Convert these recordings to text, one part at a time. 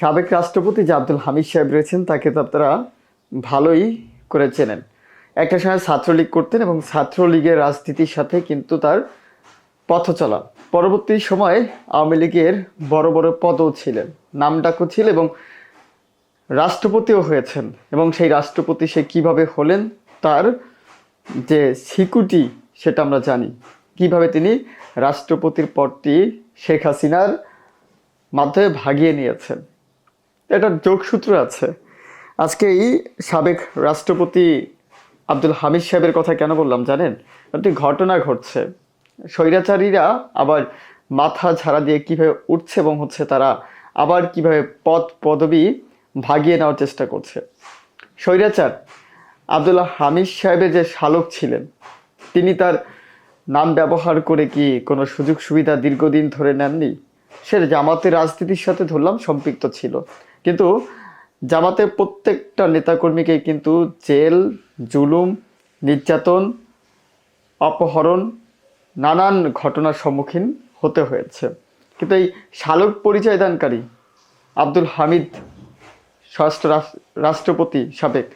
সাবেক রাষ্ট্রপতি যে আব্দুল হামিদ সাহেব রয়েছেন, তাকে তো আপনারা ভালোই করে চেনেন। একটা সময় ছাত্রলীগ করতেন এবং ছাত্রলীগের রাজনীতির সাথে কিন্তু তার পথ চলা। পরবর্তী সময়ে আওয়ামী লীগের বড় বড় পদও ছিলেন নাম ডাকও ছিল এবং রাষ্ট্রপতিও হয়েছেন। এবং সেই রাষ্ট্রপতি সে কীভাবে হলেন, তার যে সিকুটি সেটা আমরা জানি। কীভাবে তিনি রাষ্ট্রপতির পদটি শেখ হাসিনার মাধ্যমে ভাগিয়ে নিয়েছেন। এটা যোগসূত্র আছে। আজকে এই সাবেক রাষ্ট্রপতি আব্দুল হামিদ সাহেবের কথা কেন বললাম জানেন? একটি ঘটনা ঘটছে। স্বৈরাচারীরা আবার মাথা ঝাড়া দিয়ে কীভাবে উঠছে এবং হচ্ছে তারা আবার কীভাবে পদ পদবি ভাগিয়ে নেওয়ার চেষ্টা করছে। স্বৈরাচার আব্দুল্লাহ হামিদ সাহেবের যে শালক ছিলেন, তিনি তার নাম ব্যবহার করে কি কোনো সুযোগ সুবিধা দীর্ঘদিন ধরে নেননি? সে জামাতের রাজনীতির সাথে ধরলাম সম্পৃক্ত ছিল। কিন্তু জামাতের প্রত্যেকটা নেতাকর্মীকে কিন্তু জেল, জুলুম, নির্যাতন, অপহরণ, নানান ঘটনার সম্মুখীন হতে হয়েছে। কিন্তু এই শালক পরিচয় দানকারী আব্দুল হামিদ, স্বরাষ্ট্র রাষ্ট্রপতি সাবেক,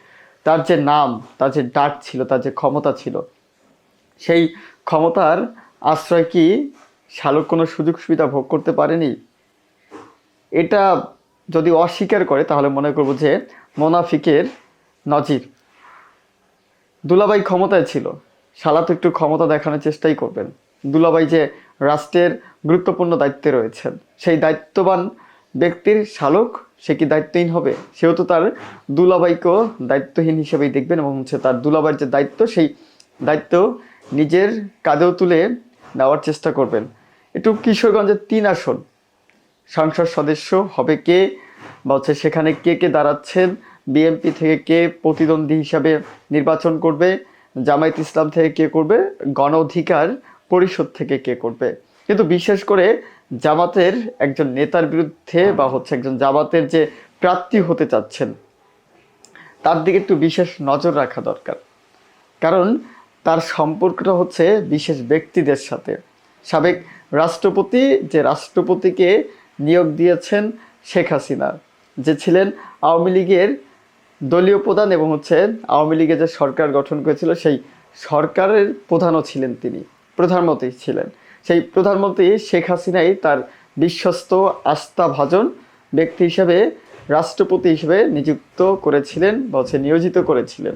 তার যে নাম, তার যে ডাক ছিল, তার যে ক্ষমতা ছিল, সেই ক্ষমতার আশ্রয় কি শালক কোনো সুযোগ সুবিধা ভোগ করতে পারেনি? এটা যদি অস্বীকার করে, তাহলে মনে করব যে মোনাফিকের নজির। দুলাবাই ক্ষমতায় ছিল। শালা তো একটু ক্ষমতা দেখানোর চেষ্টাই করবেন। দুলাবাই যে রাষ্ট্রের গুরুত্বপূর্ণ দায়িত্বে রয়েছেন, সেই দায়িত্ববান ব্যক্তির শালক, সে কি দায়িত্বহীন হবে? সেও তো তার দুলাবাইকেও দায়িত্বহীন হিসেবেই দেখবেন এবং হচ্ছে তার দুলাবাইয়ের যে দায়িত্ব, সেই দায়িত্ব নিজের কাঁধেও তুলে নেওয়ার চেষ্টা করবেন। একটু কিশোরগঞ্জের তিন আসন। সংসদ সদস্য হবে কে? বা হচ্ছে সেখানে কে কে দাঁড়াচ্ছেন? বিএনপি থেকে কে প্রতিদ্বন্দ্বী হিসাবে নির্বাচন করবে? জামায়াত ইসলাম থেকে কে করবে? গণ অধিকার পরিষদ থেকে কে করবে? কিন্তু বিশেষ করে জামাতের একজন নেতার বিরুদ্ধে বা হচ্ছে একজন জামাতের যে প্রার্থী হতে চাচ্ছেন, তার দিকে একটু বিশেষ নজর রাখা দরকার। কারণ তার সম্পর্কটা হচ্ছে বিশেষ ব্যক্তিদের সাথে। সাবেক রাষ্ট্রপতি, যে রাষ্ট্রপতিকে নিয়োগ দিয়েছেন শেখ হাসিনা, যে ছিলেন আওয়ামী লীগের দলীয় প্রধান এবং হচ্ছে আওয়ামী লীগের যে সরকার গঠন করেছিল, সেই সরকারের প্রধানও ছিলেন তিনি প্রধানমন্ত্রী ছিলেন। সেই প্রধানমন্ত্রী শেখ হাসিনাই তার বিশ্বস্ত আস্থাভাজন ব্যক্তি হিসেবে, রাষ্ট্রপতি হিসেবে নিযুক্ত করেছিলেন বা হচ্ছে নিয়োজিত করেছিলেন।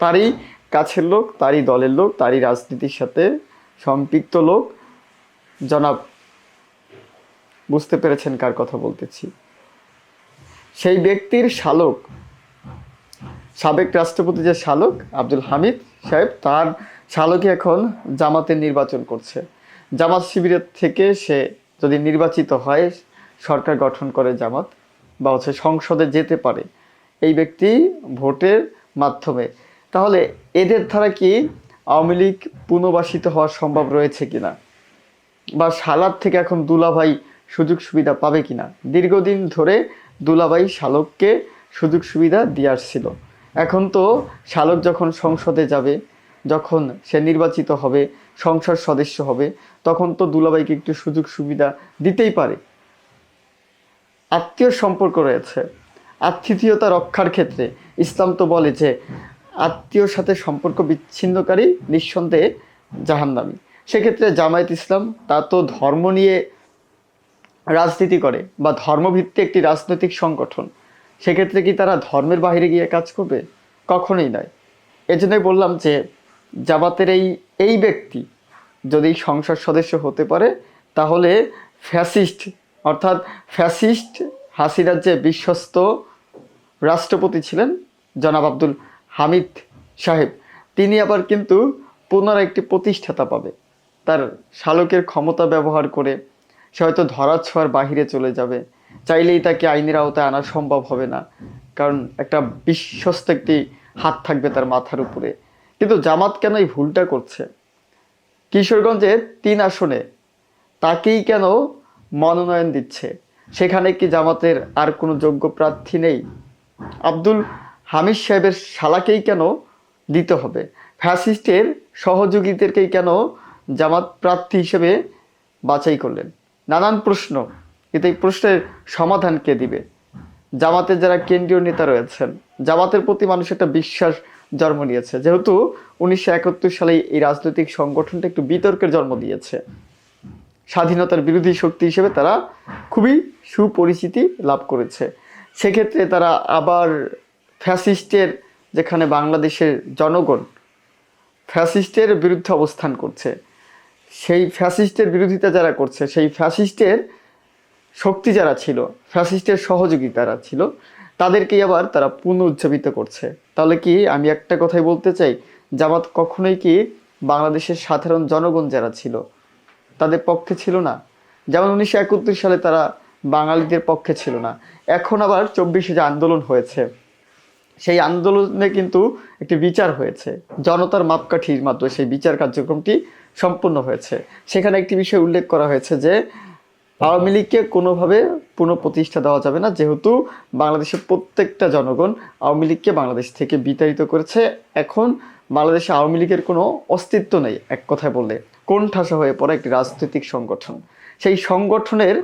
তারই কাছের লোক, তারই দলের লোক, তারই রাজনীতির সাথে সম্পৃক্ত লোক। জনাব বুঝতে পেরেছেন কার কথা বলতেছি। সেই ব্যক্তির শালক, সাবেক রাষ্ট্রপতি যে শালক, আব্দুল হামিদ সাহেব, তার শালকই এখন জামাতের নির্বাচন করছে। জামাত শিবিরের থেকে সে যদি নির্বাচিত হয়, সরকার গঠন করে জামাত বা হচ্ছে সংসদে যেতে পারে এই ব্যক্তি ভোটের মাধ্যমে। তাহলে এদের দ্বারা কি আওয়ামী লীগ পুনর্বাসিত হওয়া সম্ভব রয়েছে কিনা? বা সালাদ থেকে এখন দুলাভাই সুযোগ সুবিধা পাবে কিনা। দীর্ঘদিন ধরে দুলাবাই শালককে সুযোগ সুবিধা দিয়ে আসছিল এখন তো শালক যখন সংসদে যাবে, যখন সে নির্বাচিত হবে, সংসদ সদস্য হবে, তখন তো দুলাবাইকে একটু সুযোগ সুবিধা দিতেই পারে। আত্মীয় সম্পর্ক রয়েছে। আত্মীয়তা রক্ষার ক্ষেত্রে ইসলাম তো বলে যে, আত্মীয়র সাথে সম্পর্ক বিচ্ছিন্নকারী, নিঃসন্দেহে জাহান্নামী। সেক্ষেত্রে জামায়াত ইসলাম তা তো ধর্ম নিয়ে রাজনীতি করে বা ধর্মভিত্তিক একটি রাজনৈতিক সংগঠন, সেক্ষেত্রে কি তারা ধর্মের বাইরে গিয়ে কাজ করবে? কখনোই নয়। এজন্যই বললাম যে, জামাতের এই এই ব্যক্তি যদি সংসদ সদস্য হতে পারে, তাহলে ফ্যাসিস্ট, অর্থাৎ ফ্যাসিস্ট হাসিনার যে বিশ্বস্ত রাষ্ট্রপতি ছিলেন জনাব আব্দুল হামিদ সাহেব, তিনি আবার কিন্তু পুনরায় একটি প্রতিষ্ঠাতা পাবে। তার শালকের ক্ষমতা ব্যবহার করে সে হয়তো ধরা ছোঁয়ার বাহিরে চলে যাবে। চাইলেই তাকে আইনের আওতায় আনা সম্ভব হবে না, কারণ একটা বিশ্বস্ত একটি হাত থাকবে তার মাথার উপরে। কিন্তু জামাত কেন এই ভুলটা করছে? কিশোরগঞ্জের তিন আসনে তাকেই কেন মনোনয়ন দিচ্ছে? সেখানে কি জামাতের আর কোনো যোগ্য প্রার্থী নেই? আব্দুল হামিদ সাহেবের শালাকেই কেন দিতে হবে? ফ্যাসিস্টের সহযোগীদেরকেই কেন জামাত প্রার্থী হিসেবে বাছাই করলেন? নানান প্রশ্ন। কিন্তু এই প্রশ্নের সমাধান কে দিবে? জামাতের যারা কেন্দ্রীয় নেতা রয়েছেন, জামাতের প্রতি মানুষ একটা বিশ্বাস জন্ম নিয়েছে। যেহেতু উনিশশো একাত্তর সালে এই রাজনৈতিক সংগঠনটা একটু বিতর্কের জন্ম দিয়েছে। স্বাধীনতার বিরোধী শক্তি হিসেবে তারা খুবই সুপরিচিতি লাভ করেছে। সেক্ষেত্রে তারা আবার ফ্যাসিস্টের, যেখানে বাংলাদেশের জনগণ, ফ্যাসিস্টের বিরুদ্ধে অবস্থান করছে। সেই ফ্যাসিস্টের বিরোধিতা যারা করছে, সেই ফ্যাসিস্টের শক্তি যারা ছিল, ফ্যাসিস্টের সহযোগী যারা ছিল, তাদেরকেই আবার তারা পুনরুজ্জীবিত করছে। তাহলে কি আমি একটা কথাই বলতে চাই? জামাত কখনোই কি বাংলাদেশের সাধারণ জনগণ যারা ছিল, তাদের পক্ষে ছিল না? যেমন উনিশশো একাত্তর সালে তারা বাঙালিদের পক্ষে ছিল না। এখন আবার চব্বিশে যে আন্দোলন হয়েছে, সেই আন্দোলনে কিন্তু একটি বিচার হয়েছে। জনতার মাপকাঠির মাধ্যমে সেই বিচার কার্যক্রমটি সম্পূর্ণ হয়েছে। সেখানে একটি বিষয় উল্লেখ করা হয়েছে যে, আওয়ামী লীগকে কোনোভাবে পুনঃপ্রতিষ্ঠা দেওয়া যাবে না। যেহেতু বাংলাদেশের প্রত্যেকটা জনগণ আওয়ামী লীগকে বাংলাদেশ থেকে বিতাড়িত করেছে, এখন বাংলাদেশে আওয়ামী লীগের কোনো অস্তিত্ব নেই এক কথায় বললে। কোন ঠাসা হয়ে পড়ে একটি রাজনৈতিক সংগঠন। সেই সংগঠনের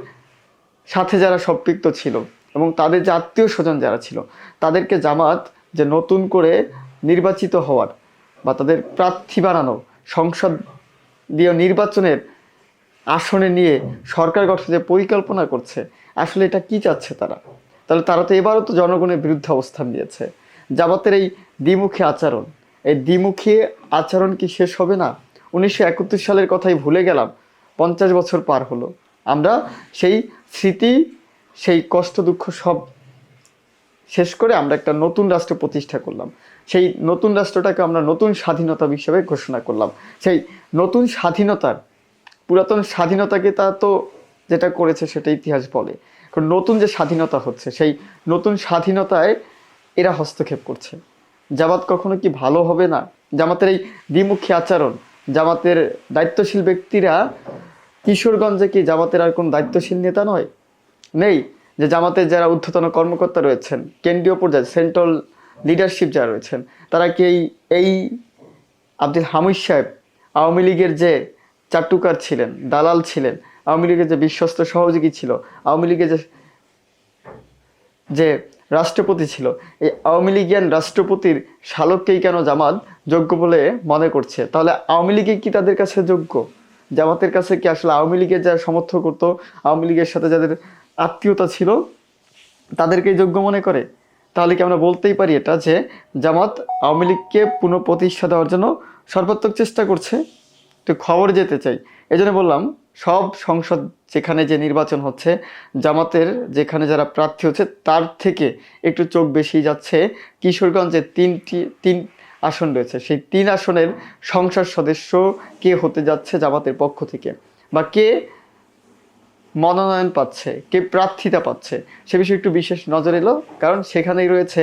সাথে যারা সম্পৃক্ত ছিল এবং তাদের যে আত্মীয় স্বজন যারা ছিল, তাদেরকে জামাত যে নতুন করে নির্বাচিত হওয়ার বা তাদের প্রার্থী বানানো সংসদীয় নির্বাচনের আসনে নিয়ে সরকার গঠনের পরিকল্পনা করছে, আসলে এটা কি চাচ্ছে তারা? তাহলে তারা তো এবারও তো জনগণের বিরুদ্ধে অবস্থান নিয়েছে। জামাতের এই দ্বিমুখী আচরণ, এই দ্বিমুখী আচরণ কি শেষ হবে না? উনিশশো একাত্তর সালের কথাই ভুলে গেলাম, পঞ্চাশ বছর পার হলো। আমরা সেই স্মৃতি, সেই কষ্ট দুঃখ সব শেষ করে আমরা একটা নতুন রাষ্ট্র প্রতিষ্ঠা করলাম। সেই নতুন রাষ্ট্রটাকে আমরা নতুন স্বাধীনতা হিসেবে ঘোষণা করলাম। সেই নতুন স্বাধীনতার, পুরাতন স্বাধীনতাকে তা তো যেটা করেছে সেটা ইতিহাস বলে। কারণ নতুন যে স্বাধীনতা হচ্ছে, সেই নতুন স্বাধীনতায় এরা হস্তক্ষেপ করছে। জামাত কখনো কি ভালো হবে না? জামাতের এই দ্বিমুখী আচরণ, জামাতের দায়িত্বশীল ব্যক্তিরা কিশোরগঞ্জে কি জামাতের আর কোনো দায়িত্বশীল নেতা নয়? নেই। যে জামাতের যারা ঊর্ধ্বতন কর্মকর্তা রয়েছেন, কেন্দ্রীয় পর্যায়ে সেন্ট্রাল লিডারশিপ যারা রয়েছেন, তারা কি এই এই আব্দুল হামিদ সাহেব আওয়ামী লীগের যে চাট্টুকার ছিলেন, দালাল ছিলেন, আওয়ামী লীগের যে বিশ্বস্ত সহযোগী ছিল, আওয়ামী লীগের যে যে রাষ্ট্রপতি ছিল, এই আওয়ামী লীগিয়ান রাষ্ট্রপতির শালককেই কেন জামাত যোগ্য বলে মনে করছে? তাহলে আওয়ামী লীগই কি তাদের কাছে যোগ্য? জামাতের কাছে কি আসলে আওয়ামী লীগের যারা সমর্থন করতো, আওয়ামী লীগের সাথে যাদের আত্মীয়তা ছিল তাদেরকেই যোগ্য মনে করে। তাহলে কি আমরা বলতেই পারি এটা যে জামাত আওয়ামী লীগকে পুনঃপ্রতিষ্ঠা দেওয়ার জন্য সর্বাত্মক চেষ্টা করছে? তো খবর যেতে চাই। এই জন্য বললাম, সব সংসদ যেখানে যে নির্বাচন হচ্ছে, জামাতের যেখানে যারা প্রার্থী হচ্ছে, তার থেকে একটু চোখ বেশি যাচ্ছে কিশোরগঞ্জে তিনটি, তিন আসন রয়েছে। সেই তিন আসনের সংসদ সদস্য কে হতে যাচ্ছে জামাতের পক্ষ থেকে? বা কে মনোনয়ন পাচ্ছে, কে প্রার্থিতা পাচ্ছে, সে বিষয়ে একটু বিশেষ নজর এলো, কারণ সেখানেই রয়েছে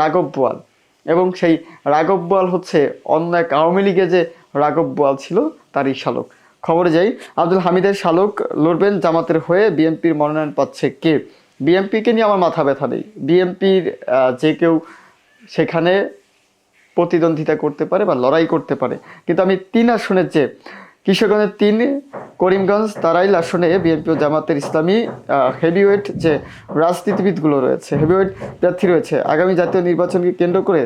রাঘব বোয়াল। এবং সেই রাঘব বোয়াল হচ্ছে অন্য এক আওয়ামী লীগে যে রাঘব বোয়াল ছিল, তারই শালক। খবরে যাই, আব্দুল হামিদের শালক লড়বেন জামাতের হয়ে, বিএনপির মনোনয়ন পাচ্ছে কে? বিএনপিকে নিয়ে আমার মাথা ব্যথা নেই। বিএনপির যে কেউ সেখানে প্রতিদ্বন্দ্বিতা করতে পারে বা লড়াই করতে পারে। কিন্তু আমি তিন আসনের যে কিশোরগঞ্জের তিন করিমগঞ্জ তারাইল আসনে বিএনপি ও জামাতের ইসলামী হেভিওয়েট যে রাজনীতিবিদগুলো রয়েছে হেভিওয়েট প্রার্থী রয়েছে, আগামী জাতীয় নির্বাচনকে কেন্দ্র করে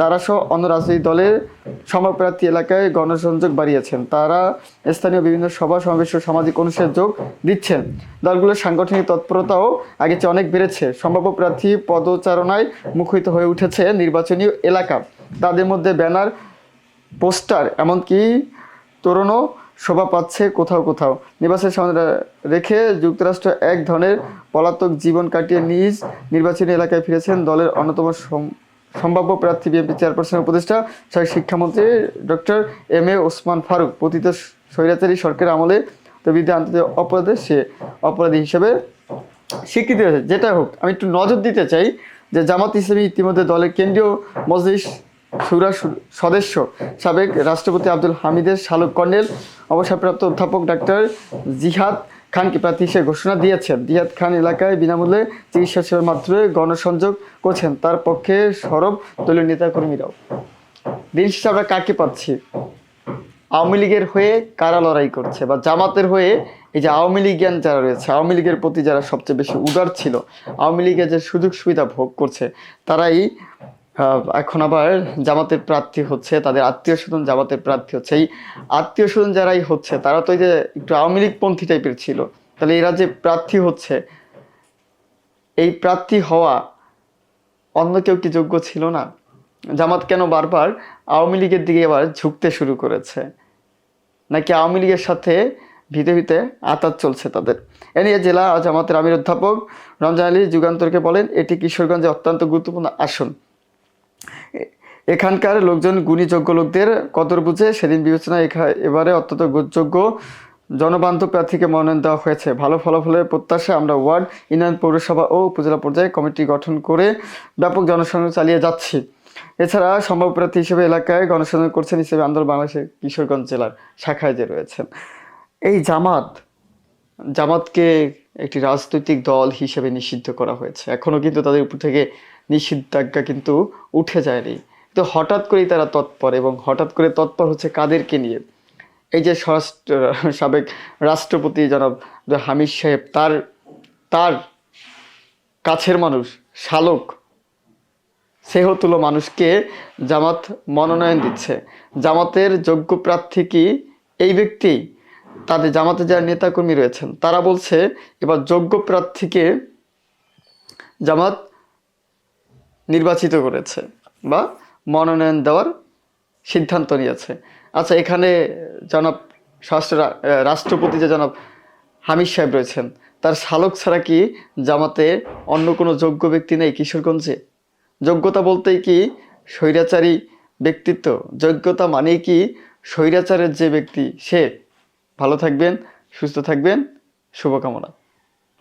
তারা সহ অন্য রাজনৈতিক দলের সমপ্রার্থী এলাকায় গণসংযোগ বাড়িয়েছেন। তারা স্থানীয় বিভিন্ন সভা, সমাবেশ ও সামাজিক অনুষ্ঠানে যোগ দিচ্ছেন। দলগুলোর সাংগঠনিক তৎপরতাও আগে চেয়ে অনেক বেড়েছে। সম্ভাব্য প্রার্থী পদচারণায় মুখরিত হয়ে উঠেছে নির্বাচনী এলাকা। তাদের মধ্যে ব্যানার, পোস্টার, এমনকি তরুণও শোভা পাচ্ছে কোথাও কোথাও। নির্বাচনের সামনে রেখে যুক্তরাষ্ট্র এক ধরনের পলাতক জীবন কাটিয়ে নিজ নির্বাচনী এলাকায় ফিরেছেন দলের অন্যতম সম্ভাব্য প্রার্থী বিএনপি চেয়ারপারসনের উপদেষ্টা, সাবেক শিক্ষামন্ত্রী doctor M A Osman Faruk, পতিত স্বৈরাচারী সরকারের আমলে বিরুদ্ধে আন্তর্জাতিক অপরাধে সে অপরাধী হিসেবে স্বীকৃতি হয়েছে যেটা হোক, আমি একটু নজর দিতে চাই যে জামাত ইসলামী ইতিমধ্যে দলের কেন্দ্রীয় মজলিস সুরা সদস্য সাবেক রাষ্ট্রপতি আব্দুল হামিদের শালুক কর্নেল, অবসরপ্রাপ্ত অধ্যাপক ডাক্তার জিহাদ খানকে প্রার্থী হিসেবে ঘোষণা দিয়েছেন। জিহাদ খান এলাকায় বিনামূল্যে চিকিৎসা সেবার মাধ্যমে গণসংযোগ করছেন। তার পক্ষে সরব দলীয় নেতাকর্মীরাও। দিন শেষে আমরা কাকে পাচ্ছি? আওয়ামী লীগের হয়ে কারা লড়াই করছে? বা জামাতের হয়ে এই যে আওয়ামী লীগিয়ান যারা রয়েছে, আওয়ামী লীগের প্রতি যারা সবচেয়ে বেশি উদার ছিল, আওয়ামী লীগের যে সুযোগ সুবিধা ভোগ করছে, তারাই এখন আবার জামাতের প্রার্থী হচ্ছে, তাদের আত্মীয় স্বজন জামাতের প্রার্থী হচ্ছে। এই আত্মীয় স্বজন যারাই হচ্ছে, তারা তো এই যে একটু আওয়ামী লীগ পন্থী টাইপের ছিল, তাহলে এরা যে প্রার্থী হচ্ছে, এই প্রার্থী হওয়া অন্য কেউ কি যোগ্য ছিল না? জামাত কেন বারবার আওয়ামী লীগের দিকে এবার ঝুঁকতে শুরু করেছে? নাকি আওয়ামী লীগের সাথে ভিতে ভিতে আতাত চলছে তাদের? এ নিয়ে জেলা জামাতের আমির অধ্যাপক রমজান আলী যুগান্তরকে বলেন, এটি কিশোরগঞ্জে অত্যন্ত গুরুত্বপূর্ণ আসন। এখানকার লোকজন গুণীযোগ্য লোকদের কদর বুঝে সেদিন বিবেচনা এবারে অত্যন্ত যোগ্য জনবান্ধব প্রার্থীকে মনোনয়ন দেওয়া হয়েছে। ভালো ফলাফলের প্রত্যাশা আমরা ওয়ার্ড ইউনিয়ন পৌরসভা ও উপজেলা পর্যায়ে কমিটি গঠন করে ব্যাপক জনসংযোগ চালিয়ে যাচ্ছি। এছাড়া সম্ভাব্য প্রার্থী হিসেবে এলাকায় গণসংযোগ করছেন হিসেবে আন্দোলন বাংলাদেশের কিশোরগঞ্জ জেলার শাখায় যে রয়েছেন। এই জামাত, জামাতকে একটি রাজনৈতিক দল হিসেবে নিষিদ্ধ করা হয়েছে। এখনও কিন্তু তাদের উপর থেকে নিষিদ্ধাজ্ঞা কিন্তু উঠে যায়নি। তো হঠাৎ করেই তারা তৎপর এবং হঠাৎ করে তৎপর হচ্ছে কাদেরকে নিয়ে। এই যে স্বরাষ্ট্র, সাবেক রাষ্ট্রপতি জনাব হামিদ সাহেব, তার তার কাছের মানুষ, শালক সেহতুল্য মানুষকে জামাত মনোনয়ন দিচ্ছে। জামাতের যোগ্য প্রার্থী কি এই ব্যক্তি? তাদের জামাতে যারা নেতাকর্মী রয়েছেন, তারা বলছে, এবার যোগ্য প্রার্থীকে জামাত নির্বাচিত করেছে বা মনোনয়ন দেওয়ার সিদ্ধান্ত নিয়েছে। আচ্ছা এখানে জনাব স্বরাষ্ট্র রাষ্ট্রপতি যে জনাব হামিদ সাহেব রয়েছেন, তার শালক ছাড়া কি জামাতে অন্য কোনো যোগ্য ব্যক্তি নেই কিশোরগঞ্জে? যোগ্যতা বলতেই কি স্বৈরাচারী ব্যক্তিত্ব? যোগ্যতা মানেই কি স্বৈরাচারের যে ব্যক্তি সে? ভালো থাকবেন, সুস্থ থাকবেন, শুভকামনা।